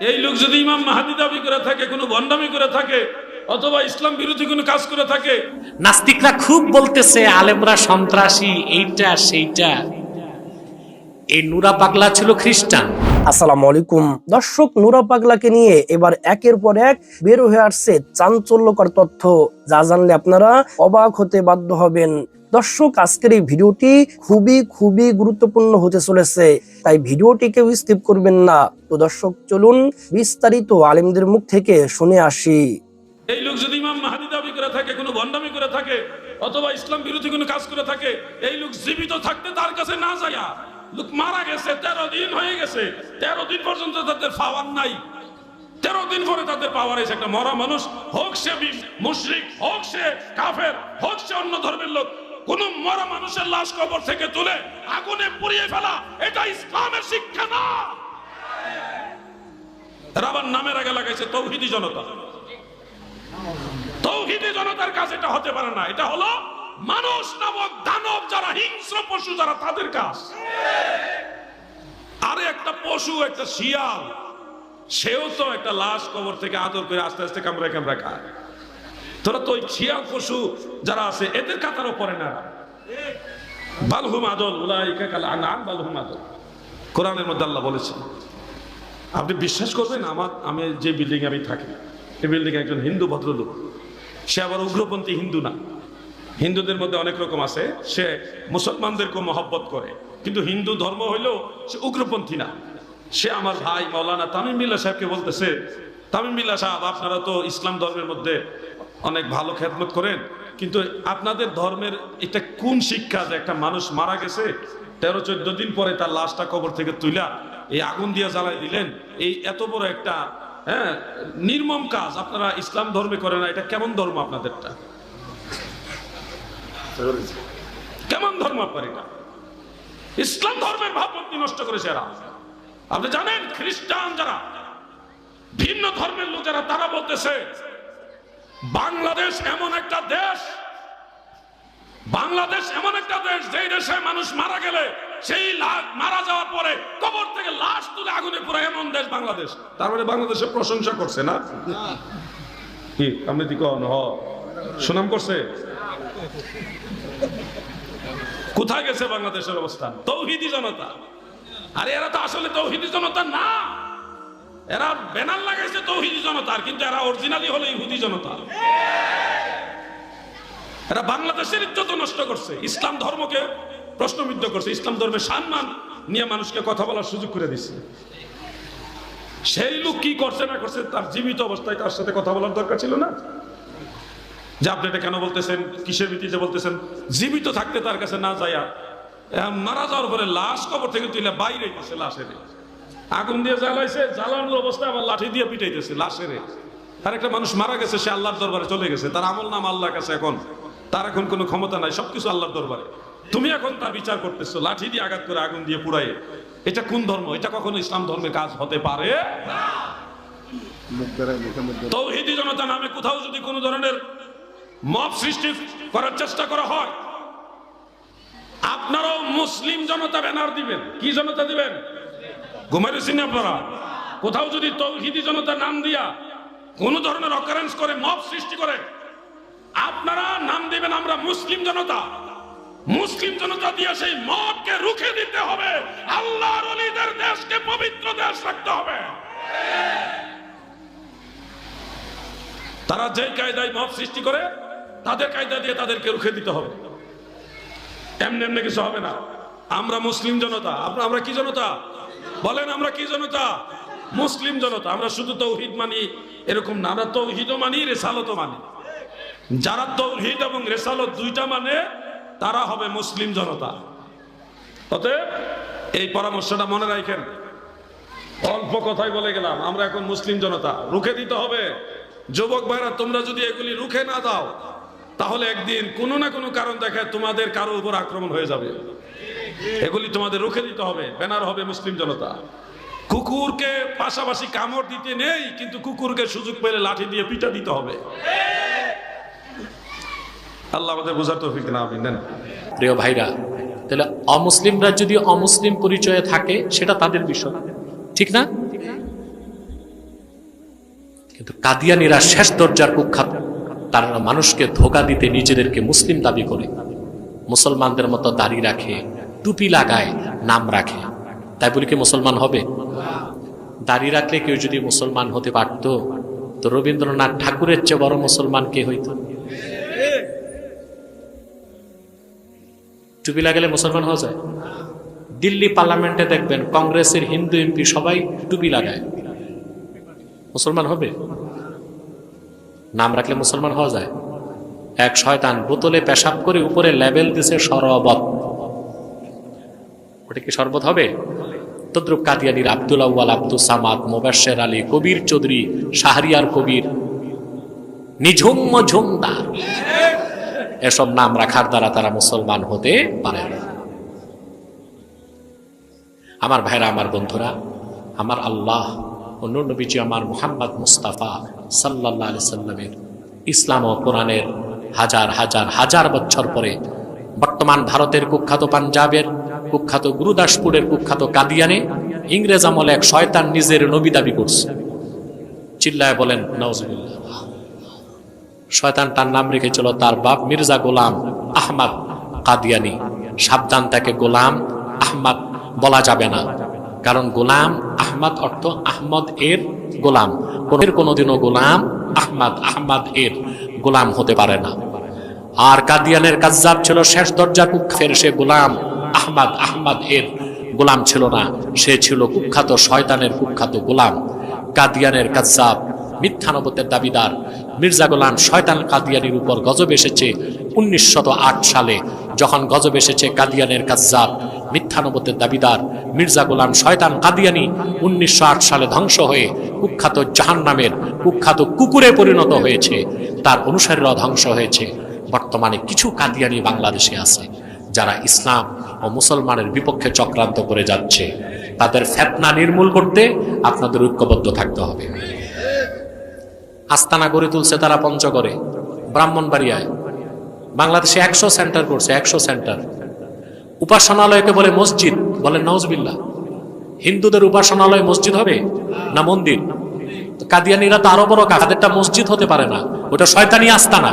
এই লোক যদি ইমাম মাহাদি দাবি করে থাকে কোনো ভণ্ডামি করে থাকে অথবা ইসলাম বিরোধী কোনো কাজ করে থাকে নাস্তিকরা খুব বলতেছে আলেমরা সন্ত্রাসী এইটা সেইটা। এই নুরা পাগলা ছিল খ্রিস্টান। আসসালামু আলাইকুম। দর্শক নুরা পাগলাকে নিয়ে এবার একের পর এক বের হয়ে আসছে চাঞ্চল্যকর তথ্য। যা জানলে আপনারা অবাক হতে বাধ্য হবেন। দর্শক, আজকের এই ভিডিওটি খুবই খুবই গুরুত্বপূর্ণ হতে চলেছে। তাই ভিডিওটি কেউ স্কিপ করবেন না। তো দর্শক, চলুন বিস্তারিত আলেমদের মুখ থেকে শুনে আসি। এই লোক যদি ইমাম মাহাদি দাবি করে থাকে, কোনো ভণ্ডামি করে থাকে, অথবা ইসলাম বিরোধী কোনো কাজ করে থাকে, এই লোক জীবিত থাকতে তার কাছে না যায়, লোক মারা গেছে, তেরো দিন হয়ে গেছে, তেরো দিন পর্যন্ত তাদের পাওয়ার নাই। তেরো দিন পরে তাদের পাওয়ার এসে একটা মরা মানুষ, হোক সে মুশরিক, হোক সে কাফের, হোক সে অন্য ধর্মের লোক কোন মরা মানুষের লাশ কবর থেকে তুলে আগুনে পুড়িয়ে ফেলা, এটা ইসলামের শিক্ষা না। এরা আবার নামের আগে লাগাইছে, তৌহিদি জনতা। তৌহিদি জনতার কাজ এটা হতে পারে না, এটা হলো মানুষ নামক দানব যারা, হিংস্র পশু যারা, তাদের কাজ। আরে একটা পশু, একটা শিয়াল, সেও তো একটা লাশ কবর থেকে আদর করে আস্তে আস্তে কামড়ে কামড়ে খায়। তোরা তো ওই শিয়াল পশু যারা আছে, এদের কাতারও পড়ে না। বালহুম আদল আনআম বালহুম কোরআনের মধ্যে আল্লাহ বলেছেন আপনি বিশ্বাস করবেন আমার, আমি যে বিল্ডিং আমি থাকি, এই বিল্ডিং একজন হিন্দু ভদ্রলোক। সে আবার উগ্রপন্থী হিন্দু না। হিন্দুদের মধ্যে অনেক রকম আছে, সে মুসলমানদেরকে মহব্বত করে। কিন্তু হিন্দু ধর্ম হইলেও সে উগ্রপন্থী না। সে আমার ভাই মৌলানা তামিম মিল্লা সাহেবকে বলতেছে, তামিম মিল্লা সাহেব, আপনারা তো ইসলাম ধর্মের মধ্যে অনেক ভালো খেদমত করেন। কিন্তু আপনাদের ধর্মের এটা কোন শিক্ষা যে একটা মানুষ মারা গেছে, তেরো, চোদ্দ দিন পরে তার লাশটা কবর থেকে তুইলা এই আগুন দিয়ে জ্বালাই দিলেন। এই এত বড় একটা হ্যাঁ নির্মম কাজ আপনারা ইসলাম ধর্মে করেন না, এটা কেমন ধর্ম আপনাদেরটা? কেমন ধর্ম আপনার এটা? ইসলাম ধর্মের ভাবমূর্তি নষ্ট করেছে এরা আপনি জানেন, খ্রিস্টান যারা ভিন্ন ধর্মের লোক যারা তারা বলতেছে বাংলাদেশ এমন একটা দেশ, বাংলাদেশ এমন একটা দেশ যেই দেশে মানুষ মারা গেলে, সেই লা- মারা যাওয়ার পরে কবর থেকে লাশ তুলে আগুনে পুরো এমন দেশ বাংলাদেশ। তার মানে বাংলাদেশের প্রশংসা করছে না? কি, আপনি কি কন? হ। সুনাম করছে? কোথায় গেছে বাংলাদেশের অবস্থান তৌহিদি জনতা। আরে এরা তো আসলে তৌহিদি জনতা না। এরা ব্যানার লাগাইছে তৌহিদি জনতার, কিন্তু এরা অরিজিনালি হলো ইহুদি জনতা। এরা বাংলাদেশের ইজ্জত নষ্ট করছে, ইসলাম ধর্মকে প্রশ্নবিদ্ধ করছে, ইসলাম ধর্মের সম্মান নিয়ে মানুষকে কথা বলার সুযোগ করে দিচ্ছে সেই লোক কি করছে না করছে, তার জীবিত অবস্থায় তার সাথে কথা বলার দরকার ছিল না? যে আপনি এটা কেন বলতেছেন, কিসের ভিত্তিতে বলতেছেন? জীবিত থাকতে তার কাছে না যায়া মারা যাওয়ার পরে লাশ কবর থেকে তুলে বাইরে গেছে লাশের। আগুন দিয়ে জ্বালাইছে, জ্বালানোর অবস্থায় আবার লাঠি দিয়ে পিটাইতেছে, লাশের। আর একটা মানুষ মারা গেছে, সে আল্লাহর দরবারে চলে গেছে। তার আমল নাম আল্লাহর কাছে এখন। তার এখন কোনো ক্ষমতা নাই, সবকিছু আল্লাহর দরবারে। তুমি এখন তার বিচার করতেছো, লাঠি দিয়ে আঘাত করে আগুন দিয়ে পুড়াই এটা কোন ধর্ম? এটা কখনো ইসলাম ধর্মের কাজ হতে পারে? তৌহিদি জনতা নামে কোথাও যদি কোনো ধরনের মব সৃষ্টি করার চেষ্টা করা হয়, আপনারাও মুসলিম জনতা ব্যানার দিবেন। কি জনতা দিবেন? ঘুমাইছেন আপনারা কোথাও যদি তৌহিদি জনতা নাম দিয়া কোন ধরনের অকারেন্স করে, মব সৃষ্টি করে, আপনারা নাম দিবেন আমরা মুসলিম জনতা। মুসলিম জনতা দিয়ে সেই মবকে রুখে দিতে হবে। আল্লাহর অলিদের দেশকে পবিত্র দেশ রাখতে হবে। তারা যেই কায়দায় মব সৃষ্টি করে, তাদের কায়দা দিয়ে তাদেরকে রুখে দিতে হবে। এমনি এমনি কিছু হবে না। আমরা মুসলিম জনতা আমরা কি জনতা? বলেন আমরা কি জনতা? মুসলিম জনতা, আমরা শুধু তৌহিদ মানি, এরকম না, আমরা তৌহিদও মানি, রেসালতও মানি। যারা তৌহিদ এবং রেসালত দুইটা মানে তারা হবে মুসলিম জনতা। অতএব, এই পরামর্শটা মনে রাখেন। অল্প কথাই বলে গেলাম, আমরা এখন মুসলিম জনতা। রুখে দিতে হবে। যুবক ভাইরা, তোমরা যদি এগুলি রুখে না দাও, তাহলে একদিন কোনো না কোনো কারণ দেখায় তোমাদের কারও উপর আক্রমণ হয়ে যাবে। এগুলি তোমাদের রুখে দিতে হবে। ব্যানার হবে মুসলিম জনতা। কুকুরকে পাশাপাশি কামড় দিতে নেই, কিন্তু কুকুরকে সুযোগ পেলে লাঠি দিয়ে পিটা দিতে হবে। আল্লাহ আমাদের বোঝার তৌফিক না আমি নেন। প্রিয় ভাইরা, তাহলে অমুসলিমরা যদি অমুসলিম পরিচয়ে থাকে, সেটা তাদের বিষয়। ঠিক না? কিন্তু কাদিয়ানিরা শেষ দরজার কুখ্যাত। তারা মানুষকে ধোকা দিতে নিজেদেরকে মুসলিম দাবি করে। মুসলমানদের মতো দাড়ি রাখে। টুপি লাগায়, নাম রাখে। তাই বলি কি মুসলমান হবে? দাড়ি রাখলে কেউ যদি মুসলমান হতে পারত, তো রবীন্দ্রনাথ ঠাকুরের চেয়ে বড় মুসলমান কে হইত? টুপি লাগালে মুসলমান হওয়া যায়? দিল্লি পার্লামেন্টে দেখবেন কংগ্রেসের হিন্দু এমপি সবাই টুপি লাগায়। মুসলমান হবে? নাম রাখলে মুসলমান হওয়া যায়। এক শয়তান বোতলে পেশাব করে উপরে লেবেল দিছে শরবত ওটা কি শরবত হবে? তদ্রুপ কাদিয়ানির আব্দুল আউ্বাল আব্দুল সামাদ, মোবাশের আলী, কবির চৌধুরী, শাহরিয়ার কবির। নিঝুম ঝুমদার এসব নাম রাখার দ্বারা তারা মুসলমান হতে পারে না। আমার ভাইরা, আমার বন্ধুরা, আমার আল্লাহ অন্য নবীজি আমার মুহাম্মদ মুস্তাফা সাল্লাহ আলি সাল্লামের ইসলাম ও কোরআনের হাজার হাজার হাজার বছর পরে বর্তমান ভারতের কুখ্যাত পাঞ্জাবের কুখ্যাত গুরুদাসপুরের কুখ্যাত কাদিয়ানে ইংরেজ আমলে এক শয়তান নিজের নবী দাবি করছে। চিল্লায় বলেন নওয়াজুবিল্লাহ শয়তান তার নাম রেখেছিল তার বাপ মির্জা গোলাম আহমদ কাদিয়ানি। সাবধান, তাকে গোলাম আহমদ বলা যাবে না। কারণ গোলাম আহমদ অর্থ আহমদ এর গোলাম। কোনের কোনোদিনও গোলাম আহমদ আহমদ এর গোলাম হতে পারে না। আর কাদিয়ানের কাজ্জাব ছিল শেষ দরজা কুখ্যের সে গোলাম আহমদ আহমদ এর গোলাম ছিল না। সে ছিল কুখ্যাত শয়তানের কুখ্যাত গোলাম, কাদিয়ানের কাজ্জাব, মিথ্যানবতের দাবিদার। মির্জা গোলাম শয়তান কাদিয়ানির উপর গজব এসেছে উনিশশো আট সালে। যখন গজব এসেছে কাদিয়ানের কাজ্জাব, মিথ্যানবতের দাবিদার, মির্জা গোলাম শয়তান কাদিয়ানি উনিশশো আট সালে ধ্বংস হয়ে কুখ্যাত জাহান নামের কুখ্যাত কুকুরে পরিণত হয়েছে। তার অনুসারীরা ধ্বংস হয়েছে। বর্তমানে কিছু কাদিয়ানি বাংলাদেশে আছে। যারা ইসলাম ও মুসলমানের বিপক্ষে চক্রান্ত করে যাচ্ছে, তাদের ফেতনা নির্মূল করতে আপনাদের ঐক্যবদ্ধ থাকতে হবে। আস্তানা গড়ে তুলছে তারা পঞ্চগড়ে, ব্রাহ্মণবাড়িয়ায়। বাংলাদেশে একশো সেন্টার করছে, একশো সেন্টার। উপাসনালয়কে বলে মসজিদ, বলে নওজবিল্লা হিন্দুদের উপাসনালয় মসজিদ হবে না মন্দির? কাদিয়ানিরা তো আরও বড় কাদেরটা মসজিদ হতে পারে না, ওটা শয়তানি আস্তানা।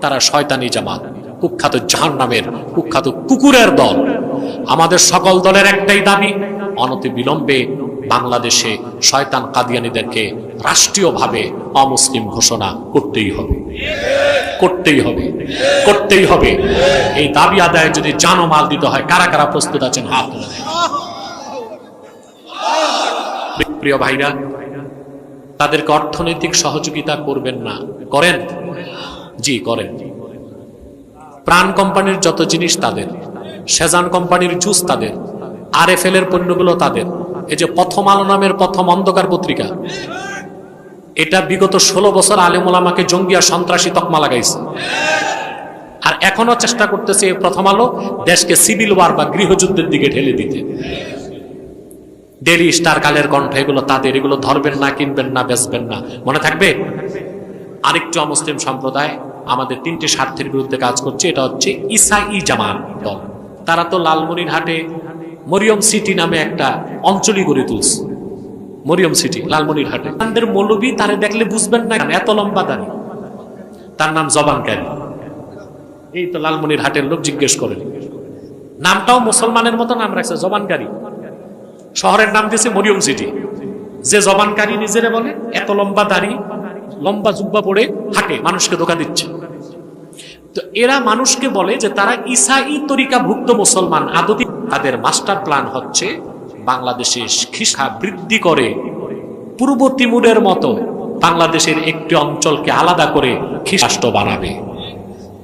তারা শয়তানি জামাত, কুখ্যাত জাহান নামের কুখ্যাত কুকুরের দল। আমাদের সকল দলের একটাই দাবি, অনতি বিলম্বে বাংলাদেশে শয়তান কাদিয়ানিদেরকে রাষ্ট্রীয়ভাবে অমুসলিম ঘোষণা করতেই হবে। করতেই হবে। করতেই হবে। এই দাবি আদায় যদি জানমাল দিতে হয়, কারা কারা প্রস্তুত আছেন, হাত প্রিয় ভাইরা, তাদেরকে অর্থনৈতিক সহযোগিতা করবেন না, করেন। জি, করেন। প্রাণ কোম্পানির যত জিনিস তাদের, সেজান কোম্পানির জুস তাদের আর এফ এর পণ্যগুলো তাদের, এই যে প্রথম আলো নামের প্রথম অন্ধকার পত্রিকা, এটা বিগত ষোলো বছর আলেমুলামাকে জঙ্গিয়া সন্ত্রাসী তকমা লাগাইছে। আর এখনও চেষ্টা করতেছে প্রথম আলো দেশকে সিভিল ওয়ার বা গৃহযুদ্ধের দিকে ঠেলে দিতে। ডেলি স্টার কালের কণ্ঠ, এগুলো তাদের, এগুলো ধরবেন না, কিনবেন না, বেচবেন না। মনে থাকবে? আরেকটু অমুসলিম সম্প্রদায় আমাদের তিনটে স্বার্থের বিরুদ্ধে কাজ করছে, এটা হচ্ছে ইসাই জামান দল। তারা তো লালমনিরহাটে মরিয়ম সিটি নামে একটা অঞ্চলই গড়ে তুলছে। মরিয়ম সিটি, লালমনিরহাটে। আমাদের মৌলবী তারে দেখলে বুঝবেন না এত লম্বা দাঁড়ি। তার নাম জবানকারী এই তো লালমনির হাটের লোক জিজ্ঞেস করেন নামটাও মুসলমানের মতো নাম রাখছে জবানকারী শহরের নাম দিয়েছে মরিয়ম সিটি। যে জবানকারী নিজেরে বলে, এত লম্বা দাড়ি, লম্বা জুব্বা পড়ে হাঁটে মানুষকে ধোকা দিচ্ছে। তো এরা মানুষকে বলে যে তারা ইসাই তরিকা ভুক্ত মুসলমান। আদতি তাদের মাস্টার প্ল্যান হচ্ছে বাংলাদেশে খিসা বৃদ্ধি করে পূর্ব তিমুরের মতো বাংলাদেশের একটি অঞ্চলকে আলাদা করে খ্রিস্টাষ্ট বানাবে।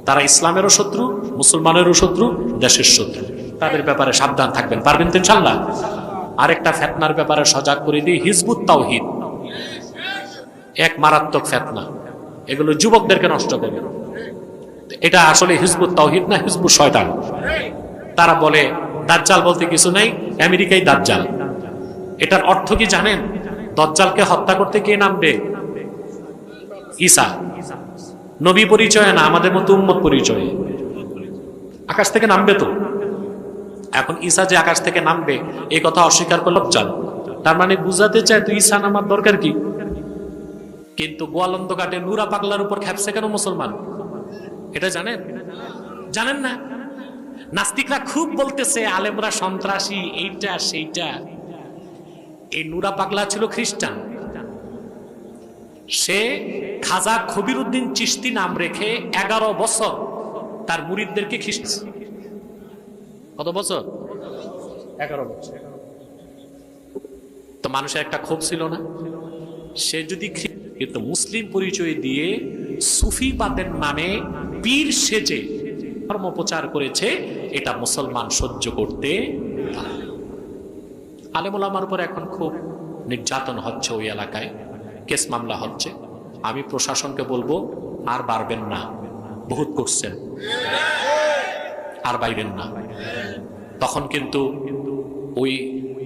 তারা ইসলামেরও শত্রু, মুসলমানেরও শত্রু, দেশের শত্রু। তাদের ব্যাপারে সাবধান থাকবেন। পারবেন তো ইনশাল্লাহ আরেকটা ফেতনার ব্যাপারে সজাগ করে দিই, হিজবুত তাওহিদ। এক মারাত্মক ফেতনা। এগুলো যুবকদেরকে নষ্ট করে এটা আসলে হিজবুত তাওহিদ না হিজবুত শয়তান। তারা বলে, দাজ্জাল বলতে কিছু নাই, আমেরিকাই দাজ্জাল। এটার অর্থ কি জানেন? দজ্জালকে হত্যা করতে কে নামবে? ঈসা। নবী পরিচয় না, আমাদের মতো উম্মত পরিচয়। আকাশ থেকে নামবে তো। এখন ঈসা যে আকাশ থেকে নামবে এই কথা অস্বীকার করল চাল তার মানে বুঝাতে চায় তুই ঈসা নামার দরকার কি? কিন্তু গোয়ালন্দ ঘাটে নুরা পাগলার উপর খ্যাপসে কেন মুসলমান? এটা জানেন? জানেন না? নাস্তিকরা খুব বলতেছে, আলেমরা সন্ত্রাসী, এইটা, সেইটা। এই নুরা পাগলা ছিল খ্রিস্টান। সে খাজা খবির উদ্দিন চিস্তি নাম রেখে এগারো বছর তার মুরিদদেরকে খ্রিস্ট কত বছর? এগারো বছর। তো মানুষের একটা ক্ষোভ ছিল না? সে যদি কিন্তু মুসলিম পরিচয় দিয়ে সুফিবাদের নামে পীর সেজে ধর্ম প্রচার করেছে, এটা মুসলমান সহ্য করতে। আলেমুল আমার উপর এখন খুব নির্যাতন হচ্ছে ওই এলাকায়, কেস মামলা হচ্ছে। আমি প্রশাসনকে বলব, আর বাড়বেন না, বহুত করছেন। আর বাইবেন না। তখন কিন্তু ওই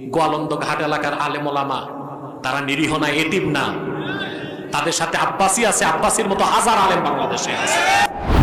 গোয়ালন্দ ঘাট এলাকার আলেমোলামা, তারা নিরীহ না, এতিম না তাদের সাথে আব্বাসী আছে আব্বাসির মতো হাজার আলেম বাংলাদেশে আছে।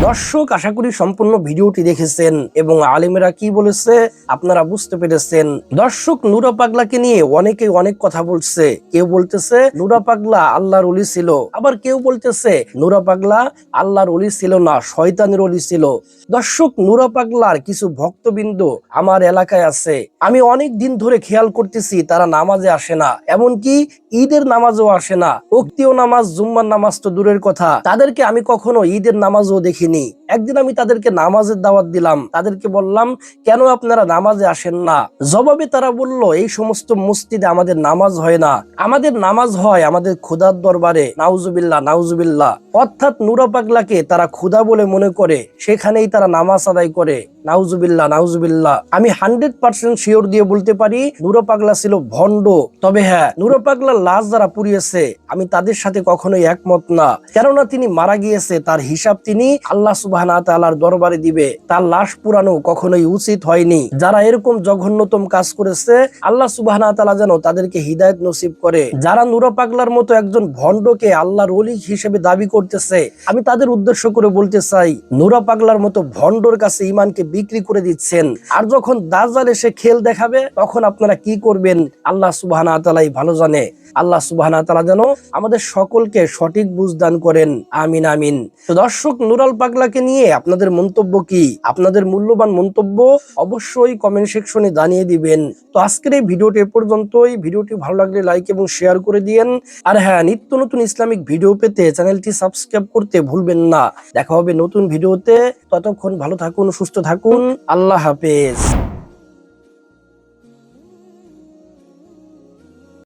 দর্শক, আশা করি সম্পূর্ণ ভিডিওটি দেখেছেন এবং আলিমেরা কি বলেছে আপনারা বুঝতে পেরেছেন। দর্শক, নুরা পাগলাকে নিয়ে অনেকে অনেক কথা বলছে। কেউ বলতেছে, নুরা পাগলা আল্লাহর অলি ছিল। আবার কেউ বলতেছে, নুরা পাগলা আল্লাহর অলি ছিল না, শয়তানের অলি ছিল। দর্শক, নুরা পাগলার কিছু ভক্তবৃন্দ আমার এলাকায় আছে। আমি অনেক দিন ধরে খেয়াল করতেছি, তারা নামাজে আসে না। এমনকি ঈদের নামাজও আসে না। উক্তিও নামাজ, জুম্মার নামাজ তো দূরের কথা। তাদেরকে আমি কখনো ঈদের নামাজও দেখিনি একদিন আমি তাদেরকে নামাজের দাওয়াত দিলাম। তাদেরকে বললাম, কেন আপনারা নামাজে আসেন না? জবাবে তারা বলল, এই সমস্ত মসজিদে আমাদের নামাজ হয় না। আমাদের নামাজ হয় আমাদের খুদার দরবারে। নাউজুবিল্লা নাউজুবিল্লাহ। অর্থাৎ নুরা পাগলাকে তারা খুদা বলে মনে করে, সেখানেই তারা নামাজ আদায় করে। নাউজুবিল্লাহ নাউজুবিল্লাহ। আমি হান্ড্রেড পার্সেন্ট শিওর দিয়ে বলতে পারি, নুরা পাগলা ছিল ভণ্ড। তবে হ্যাঁ নুরা পাগলার লাশ যারা পুড়িয়েছে, আমি তাদের সাথে কখনোই একমত না। কেননা তিনি মারা গিয়েছে, তার হিসাব তিনি আল্লাহ সুবাহ তাআলার দরবারে দিবে। তার লাশ পুরানো কখনোই উচিত হয়নি। যারা এরকম জঘন্যতম কাজ করেছে, আল্লাহ সুবাহ তাআলা যেন তাদেরকে হৃদায়ত নসিব করে। যারা নুরা পাগলার মতো একজন ভণ্ডকে আল্লাহর অলি হিসেবে দাবি করতেছে। আমি তাদের উদ্দেশ্য করে বলতে চাই, নুরা পাগলার মতো ভণ্ডর কাছে ইমানকে বিক্রি করে দিচ্ছেন। আর যখন দাজাল এসে খেল দেখাবে, তখন আপনারা কি করবেন? আল্লাহ সুবাহ ভালো জানে। আল্লাহ সুবাহ যেন আমাদের সকলকে সঠিক বুঝদান করেন। আমিন আমিন। তো দর্শক, নুরাল পাগলাকে নিয়ে আপনাদের মন্তব্য কি? আপনাদের মূল্যবান মন্তব্য অবশ্যই কমেন্ট সেকশনে জানিয়ে দিবেন। তো আজকের এই ভিডিওটি এ পর্যন্তই। ভিডিওটি ভালো লাগলে লাইক এবং শেয়ার করে দিয়েন। আর হ্যাঁ নিত্য নতুন ইসলামিক ভিডিও পেতে চ্যানেলটি সাবস্ক্রাইব করতে ভুলবেন না। দেখা হবে নতুন ভিডিওতে। ততক্ষণ ভালো থাকুন, সুস্থ থাকুন। আল্লাহ হাফেজ।